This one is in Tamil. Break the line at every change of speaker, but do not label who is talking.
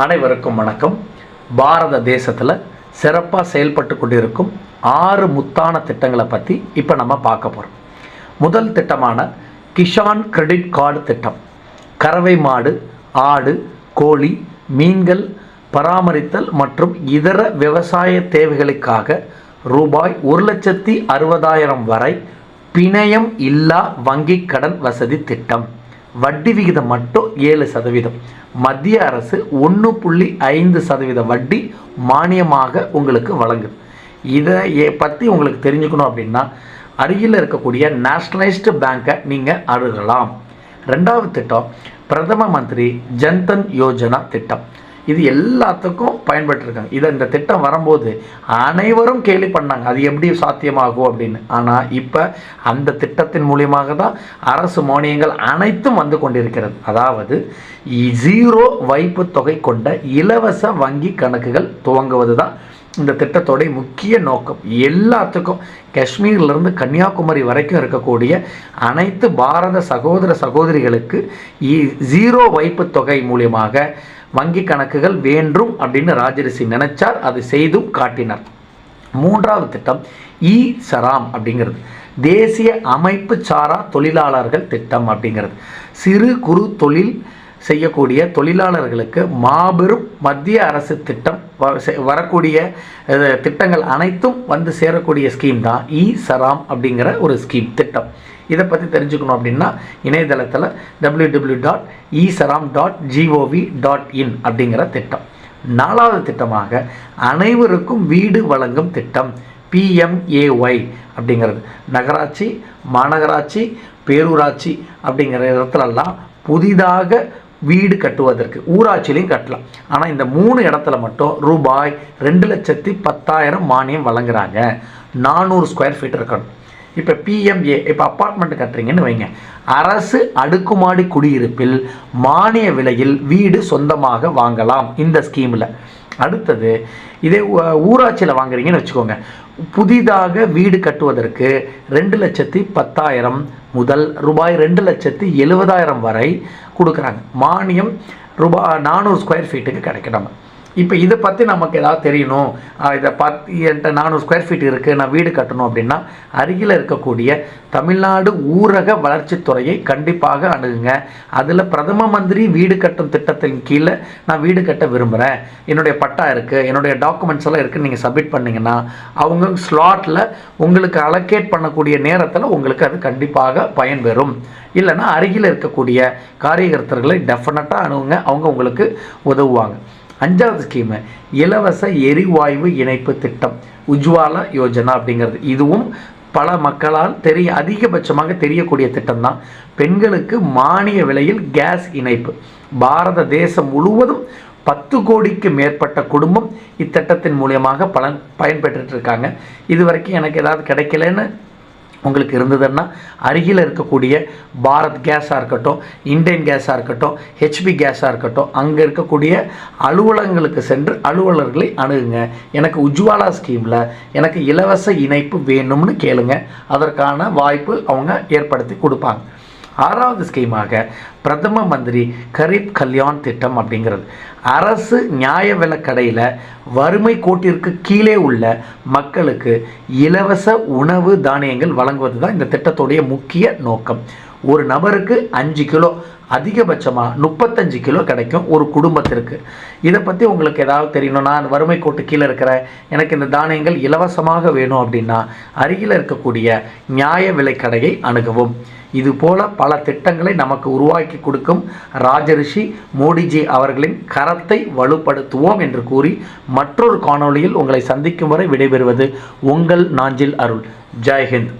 அனைவருக்கும் வணக்கம். பாரத தேசத்தில் சிறப்பாக செயல்பட்டு கொண்டிருக்கும் ஆறு முத்தான திட்டங்களை பற்றி இப்போ நம்ம பார்க்க போகிறோம் முதல் திட்டமான கிஷான் கிரெடிட் கார்டு திட்டம். கறவை மாடு ஆடு கோழி மீன்கள் பராமரித்தல் மற்றும் இதர விவசாய தேவைகளுக்காக ரூபாய் ஒரு லட்சத்தி அறுபதாயிரம் வரை பிணையம் இல்லா வங்கிக் கடன் வசதி திட்டம். வட்டி விகிதம் மட்டும் ஏழு சதவீதம். மத்திய அரசு ஒன்று புள்ளி ஐந்து சதவீத வட்டி மானியமாக உங்களுக்கு வழங்குது. இதை பற்றி உங்களுக்கு தெரிஞ்சுக்கணும் அப்படின்னா அருகில் இருக்கக்கூடிய நேஷ்னலைஸ்டு பேங்க்கை நீங்கள் அணுகலாம். ரெண்டாவது திட்டம் பிரதம மந்திரி ஜன்தன் யோஜனா திட்டம். இது எல்லாத்துக்கும் பயன்பட்டுருக்காங்க இது இந்த திட்டம் வரும்போது அனைவரும் கேலி பண்ணாங்க. அது எப்படி சாத்தியமாகும் அப்படின்னு. ஆனால் இப்போ அந்த திட்டத்தின் மூலியமாக தான் அரசு மானியங்கள் அனைத்தும் வந்து கொண்டிருக்கிறது. அதாவது ஜீரோ வைப்பு தொகை கொண்ட இலவச வங்கி கணக்குகள் துவங்குவது தான் இந்த திட்டத்தோடைய முக்கிய நோக்கம் எல்லாத்துக்கும் காஷ்மீர்லேருந்து கன்னியாகுமரி வரைக்கும் இருக்கக்கூடிய அனைத்து பாரத சகோதர சகோதரிகளுக்கு ஜீரோ வைப்பு தொகை மூலியமாக வங்கி கணக்குகள் வேண்டும் அப்படின்னு ராஜரிசி நினைச்சார். அதை செய்தும் காட்டினார். மூன்றாவது திட்டம் இ சராம் அப்படிங்கிறது. தேசிய அமைப்பு சாரா தொழிலாளர்கள் திட்டம் அப்படிங்கிறது. சிறு குறு தொழில் செய்யக்கூடிய தொழிலாளர்களுக்கு மாபெரும் மத்திய அரசு திட்டம் வ- செ- வரக்கூடிய திட்டங்கள் அனைத்தும் வந்து சேரக்கூடிய ஸ்கீம் தான் இ சராம் அப்படிங்கிற ஒரு ஸ்கீம் திட்டம். இதை பற்றி தெரிஞ்சுக்கணும் அப்படின்னா இணையதளத்தில் W W dot e Shram dot G O V dot in அப்படிங்கிற திட்டம். நாலாவது திட்டமாக அனைவருக்கும் வீடு வழங்கும் திட்டம் பிஎம்ஏஒய் அப்படிங்கிறது. நகராட்சி மாநகராட்சி பேரூராட்சி அப்படிங்கிற இடத்துலலாம் புதிதாக வீடு கட்டுவதற்கு ஊராட்சியிலையும் கட்டலாம். ஆனால் இந்த மூணு இடத்துல மட்டும் ரூபாய் ரெண்டு லட்சத்தி பத்தாயிரம் மானியம் வழங்குறாங்க. நானூறு ஸ்கொயர் ஃபீட் இருக்கணும். இப்போ பிஎம்ஏ இப்போ அப்பார்ட்மெண்ட் கட்டுறீங்கன்னு வைங்க. அரசு அடுக்குமாடி குடியிருப்பில் மானிய விலையில் வீடு சொந்தமாக வாங்கலாம் இந்த ஸ்கீமில் அடுத்தது இதே ஊராட்சியில் வாங்குறீங்கன்னு வச்சுக்கோங்க. புதிதாக வீடு கட்டுவதற்கு ரெண்டு லட்சத்தி பத்தாயிரம் முதல் ரூபாய் ரெண்டு லட்சத்தி எழுபதாயிரம் வரை கொடுக்குறாங்க. மானியம் ரூபாய் நானூறு ஸ்கொயர் ஃபீட்டுக்கு கிடைக்கணும் இப்போ இதை பற்றி நமக்கு ஏதாவது தெரியணும். இதை பார்த்து என்கிட்ட நானூறு ஸ்கொயர் ஃபீட் இருக்குது நான் வீடு கட்டணும் அப்படின்னா அருகில் இருக்கக்கூடிய தமிழ்நாடு ஊரக வளர்ச்சித்துறையை கண்டிப்பாக அணுகுங்க. அதில் பிரதம மந்திரி வீடு கட்டும் திட்டத்தின் கீழே நான் வீடு கட்ட விரும்புகிறேன் என்னுடைய பட்டா இருக்குது என்னுடைய டாக்குமெண்ட்ஸ் எல்லாம் இருக்குதுன்னு நீங்கள் சப்மிட் பண்ணீங்கன்னா அவங்க ஸ்லாட்டில் உங்களுக்கு அலோகேட் பண்ணக்கூடிய நேரத்தில் உங்களுக்கு அது கண்டிப்பாக பயன்பெறும் இல்லைன்னா அருகில் இருக்கக்கூடிய காரியகர்த்தர்களை டெஃபினட்டாக அணுகுங்க அவங்க உங்களுக்கு உதவுவாங்க. அஞ்சாவது ஸ்கீமு இலவச எரிவாயு இணைப்பு திட்டம் உஜ்வாலா யோஜனா அப்படிங்கிறது. இதுவும் பல மக்களால் தெரிய அதிகபட்சமாக தெரியக்கூடிய திட்டம் தான் பெண்களுக்கு மானிய விலையில் கேஸ் இணைப்பு. பாரத தேசம் முழுவதும் பத்து கோடிக்கு மேற்பட்ட குடும்பம் இத்திட்டத்தின் மூலியமாக பலன் பயன்பெற்றுட்டு இருக்காங்க. இது வரைக்கும் எனக்கு ஏதாவது கிடைக்கலன்னு உங்களுக்கு இருந்ததுன்னா அருகில் இருக்கக்கூடிய பாரத் கேஸாக இருக்கட்டும் இண்டேன் கேஸாக இருக்கட்டும் ஹெச்பி கேஸாக இருக்கட்டும் அங்கே இருக்கக்கூடிய அலுவலகங்களுக்கு சென்று அலுவலர்களை அணுகுங்க. எனக்கு உஜ்வாலா ஸ்கீமில் எனக்கு இலவச இணைப்பு வேணும்னு கேளுங்க. அதற்கான வாய்ப்பு அவங்க ஏற்படுத்தி கொடுப்பாங்க. ஆறாவது ஸ்கீமாக பிரதம மந்திரி கரீப் கல்யாண் திட்டம் அப்படிங்கிறது. அரசு நியாய விலக்கடையில் வறுமை கோட்டிற்கு கீழே உள்ள மக்களுக்கு இலவச உணவு தானியங்கள் வழங்குவது தான் இந்த திட்டத்துடைய முக்கிய நோக்கம். ஒரு நபருக்கு அஞ்சு கிலோ அதிகபட்சமாக முப்பத்தஞ்சு கிலோ கிடைக்கும் ஒரு குடும்பத்திற்கு. இதை பற்றி உங்களுக்கு ஏதாவது தெரியணும் நான் வறுமை கோட்டு கீழே இருக்கிறேன் எனக்கு இந்த தானியங்கள் இலவசமாக வேணும் அப்படின்னா அருகில் இருக்கக்கூடிய நியாய விலை கடையை அணுகவும். இது போல பல திட்டங்களை நமக்கு உருவாக்கி கொடுக்கும் ராஜரிஷி மோடிஜி அவர்களின் கரத்தை வலுப்படுத்துவோம் என்று கூறி மற்றொரு காணொளியில் உங்களை சந்திக்கும் வரை விடைபெறுவது உங்கள் நாஞ்சில் அருள். ஜெய்ஹிந்த்